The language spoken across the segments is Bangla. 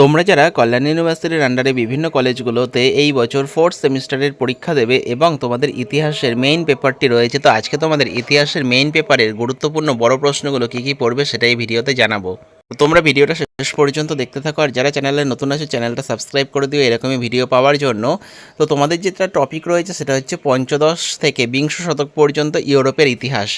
তোমরা যারা কল্যাণ ইউনিভার্সিটির আন্ডারে বিভিন্ন কলেজগুলোতে এই বছর ফোর্থ সেমিস্টারের পরীক্ষা দেবে এবং তোমাদের ইতিহাসের মেইন পেপারটি রয়েছে, তো আজকে তোমাদের ইতিহাসের মেইন পেপারের গুরুত্বপূর্ণ বড় প্রশ্নগুলো কী কী পড়বে সেটাই ভিডিওতে জানাব। তোমরা ভিডিওটা শেষ পর্যন্ত দেখতে থাকো আর যারা চ্যানেলে নতুন আছে, চ্যানেলটা সাবস্ক্রাইব করে দিও, এরকমই ভিডিও পাওয়ার জন্য। তো তোমাদের যেটা টপিক রয়েছে সেটা হচ্ছে পঞ্চদশ থেকে বিংশ শতক পর্যন্ত ইউরোপের ইতিহাস।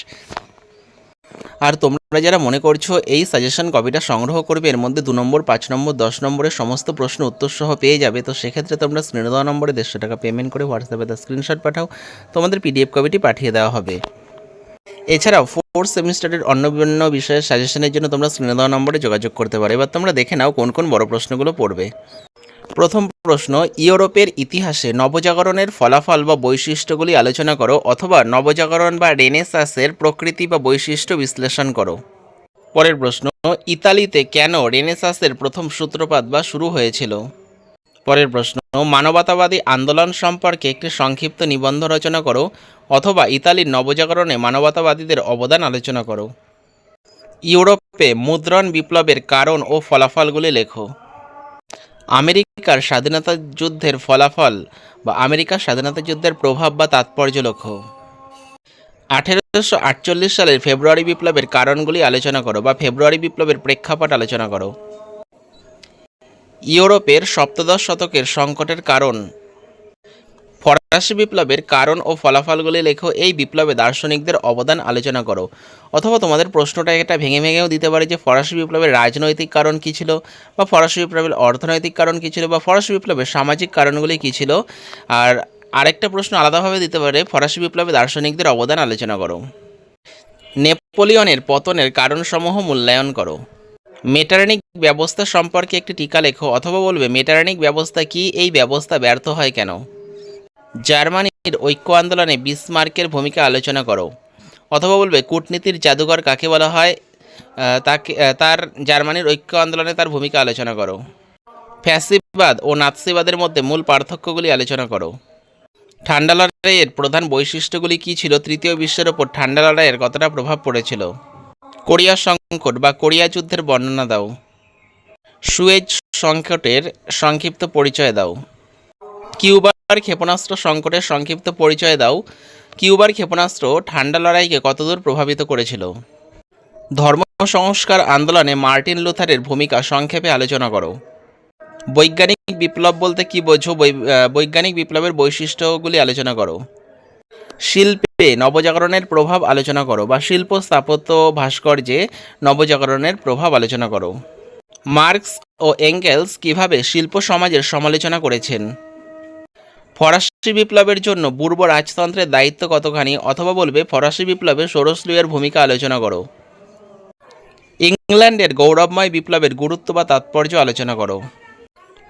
আর তোমরা যারা মনে করছ এই সাজেশন কপিটা সংগ্রহ করবে, এর মধ্যে দু নম্বর, পাঁচ নম্বর, দশ নম্বরের সমস্ত প্রশ্ন উত্তর সহ পেয়ে যাবে, তো সেক্ষেত্রে তোমরা স্ক্রিনে দেওয়া নম্বরে দেড়শো টাকা পেমেন্ট করে হোয়াটসঅ্যাপে তার স্ক্রিনশট পাঠাও, তোমাদের পিডিএফ কপিটি পাঠিয়ে দেওয়া হবে। এছাড়াও ফোর্থ সেমিস্টারের অন্য বিভিন্ন বিষয়ের সাজেশনের জন্য তোমরা স্ক্রিনে দেওয়া নম্বরে যোগাযোগ করতে পারো। এবার তোমরা দেখে নাও কোন কোন বড় প্রশ্নগুলো পড়বে। প্রথম প্রশ্ন, ইউরোপের ইতিহাসে নবজাগরণের ফলাফল বা বৈশিষ্ট্যগুলি আলোচনা করো অথবা নবজাগরণ বা রেনেসাসের প্রকৃতি বা বৈশিষ্ট্য বিশ্লেষণ করো। পরের প্রশ্ন, ইতালিতে কেন রেনেসাসের প্রথম সূত্রপাত বা শুরু হয়েছিল? পরের প্রশ্ন, মানবতাবাদী আন্দোলন সম্পর্কে একটি সংক্ষিপ্ত নিবন্ধ রচনা করো অথবা ইতালির নবজাগরণে মানবতাবাদীদের অবদান আলোচনা করো। ইউরোপে মুদ্রণ বিপ্লবের কারণ ও ফলাফলগুলি লেখো। আমেরিকার স্বাধীনতা যুদ্ধের ফলাফল বা আমেরিকার স্বাধীনতা যুদ্ধের প্রভাব বা তাৎপর্য লক্ষ্য। আঠেরোশো আটচল্লিশ সালের ফেব্রুয়ারি বিপ্লবের কারণগুলি আলোচনা করো বা ফেব্রুয়ারি বিপ্লবের প্রেক্ষাপট আলোচনা করো। ইউরোপের সপ্তদশ শতকের সংকটের কারণ ফরাসি বিপ্লবের কারণ ও ফলাফলগুলি লেখো, এই বিপ্লবে দার্শনিকদের অবদান আলোচনা করো। অথবা তোমাদের প্রশ্নটা এটা ভেঙে ভেঙেও দিতে পারে যে ফরাসি বিপ্লবের রাজনৈতিক কারণ কী ছিল, বা ফরাসি বিপ্লবের অর্থনৈতিক কারণ কী ছিল, বা ফরাসি বিপ্লবের সামাজিক কারণগুলি কী ছিল। আর আরেকটা প্রশ্ন আলাদাভাবে দিতে পারে, ফরাসি বিপ্লবে দার্শনিকদের অবদান আলোচনা করো। নেপোলিয়নের পতনের কারণসমূহ মূল্যায়ন করো। মেটারনিক ব্যবস্থা সম্পর্কে একটি টিকা লেখো, অথবা বলবে, মেটারনিক ব্যবস্থা কি? এই ব্যবস্থা ব্যর্থ হয় কেন? জার্মানির ঐক্য আন্দোলনে বিসমার্কের ভূমিকা আলোচনা করো। অথবা বলবে, কূটনীতির জাদুঘর কাকে বলা হয়? তাকে তার, জার্মানির ঐক্য আন্দোলনে তার ভূমিকা আলোচনা করো। ফ্যাসিবাদ ও নাৎসিবাদের মধ্যে মূল পার্থক্যগুলি আলোচনা করো। ঠান্ডা লড়াইয়ের প্রধান বৈশিষ্ট্যগুলি কী ছিল? তৃতীয় বিশ্বের ওপর ঠান্ডা লড়াইয়ের কতটা প্রভাব পড়েছিল? কোরিয়া সংকট বা কোরিয়া যুদ্ধের বর্ণনা দাও। সুয়েজ সংকটের সংক্ষিপ্ত পরিচয় দাও। কিউবার ক্ষেপণাস্ত্র সংকটের সংক্ষিপ্ত পরিচয় দাও। কিউবার ক্ষেপণাস্ত্র ঠান্ডা লড়াইকে কতদূর প্রভাবিত করেছিল? ধর্ম সংস্কার আন্দোলনে মার্টিন লুথারের ভূমিকা সংক্ষেপে আলোচনা করো। বৈজ্ঞানিক বিপ্লব বলতে কি বোঝো? বৈজ্ঞানিক বিপ্লবের বৈশিষ্ট্যগুলি আলোচনা করো। শিল্পে নবজাগরণের প্রভাব আলোচনা করো বা শিল্প স্থাপত্য ভাস্কর্যে নবজাগরণের প্রভাব আলোচনা করো। মার্কস ও এঙ্গেলস কীভাবে শিল্প সমাজের সমালোচনা করেছেন? ফরাসি বিপ্লবের জন্য পূর্ব রাজতন্ত্রের দায়িত্ব কতখানি, অথবা বলবে ফরাসি বিপ্লবে সরস্লুয়ের ভূমিকা আলোচনা করো। ইংল্যান্ডের গৌরবময় বিপ্লবের গুরুত্ব বা তাৎপর্য আলোচনা করো।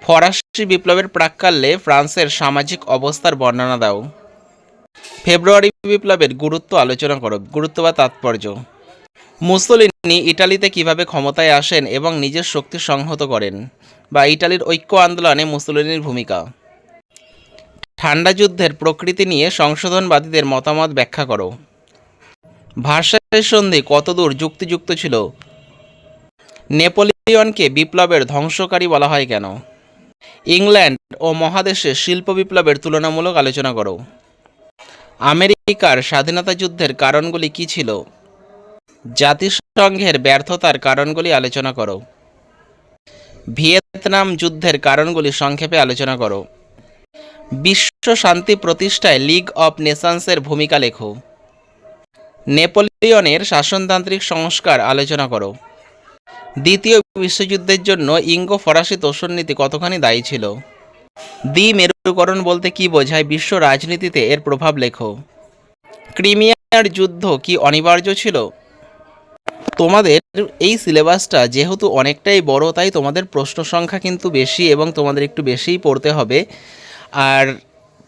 ফরাসি বিপ্লবের প্রাক্কালে ফ্রান্সের সামাজিক অবস্থার বর্ণনা দাও। ফেব্রুয়ারি বিপ্লবের গুরুত্ব আলোচনা করো, গুরুত্ব বা তাৎপর্য। মুসোলিনি ইটালিতে কীভাবে ক্ষমতায় আসেন এবং নিজের শক্তি সংহত করেন, বা ইটালির ঐক্য আন্দোলনে মুসোলিনির ভূমিকা? ঠান্ডা যুদ্ধের প্রকৃতি নিয়ে সংশোধনবাদীদের মতামত ব্যাখ্যা করো। ভাষায় সন্ধি কতদূর যুক্তিযুক্ত ছিল? নেপোলিয়নকে বিপ্লবের ধ্বংসকারী বলা হয় কেন? ইংল্যান্ড ও মহাদেশে শিল্প বিপ্লবের তুলনামূলক আলোচনা করো। আমেরিকার স্বাধীনতা যুদ্ধের কারণগুলি কী ছিল? জাতিসংঘের ব্যর্থতার কারণগুলি আলোচনা করো। ভিয়েতনাম যুদ্ধের কারণগুলি সংক্ষেপে আলোচনা করো। বিশ্ব শান্তি প্রতিষ্ঠায় লিগ অফ নেশনসের ভূমিকা লেখো। নেপোলিয়নের শাসনতান্ত্রিক সংস্কার আলোচনা করো। দ্বিতীয় বিশ্বযুদ্ধের জন্য ইঙ্গো ফরাসি তোষণনীতি কতখানি দায়ী ছিল? দ্বি মেরুকরণ বলতে কি বোঝায় বিশ্ব রাজনীতিতে এর প্রভাব লেখো। ক্রিমিয়ার যুদ্ধ কি অনিবার্য ছিল? তোমাদের এই সিলেবাসটা যেহেতু অনেকটাই বড়, তাই তোমাদের প্রশ্ন সংখ্যা কিন্তু বেশি এবং তোমাদের একটু বেশিই পড়তে হবে। আর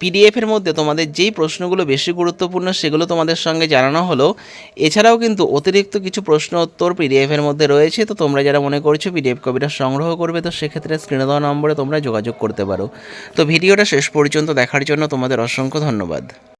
পিডিএফের মধ্যে তোমাদের যেই প্রশ্নগুলো বেশি গুরুত্বপূর্ণ সেগুলো তোমাদের সঙ্গে জানানো হলো। এছাড়াও কিন্তু অতিরিক্ত কিছু প্রশ্ন উত্তর পিডিএফের মধ্যে রয়েছে। তো তোমরা যারা মনে করছ পিডিএফ কপিটা সংগ্রহ করবে, তো সেক্ষেত্রে স্ক্রিনে দেওয়া নম্বরে তোমরা যোগাযোগ করতে পারো। তো ভিডিওটা শেষ পর্যন্ত দেখার জন্য তোমাদের অসংখ্য ধন্যবাদ।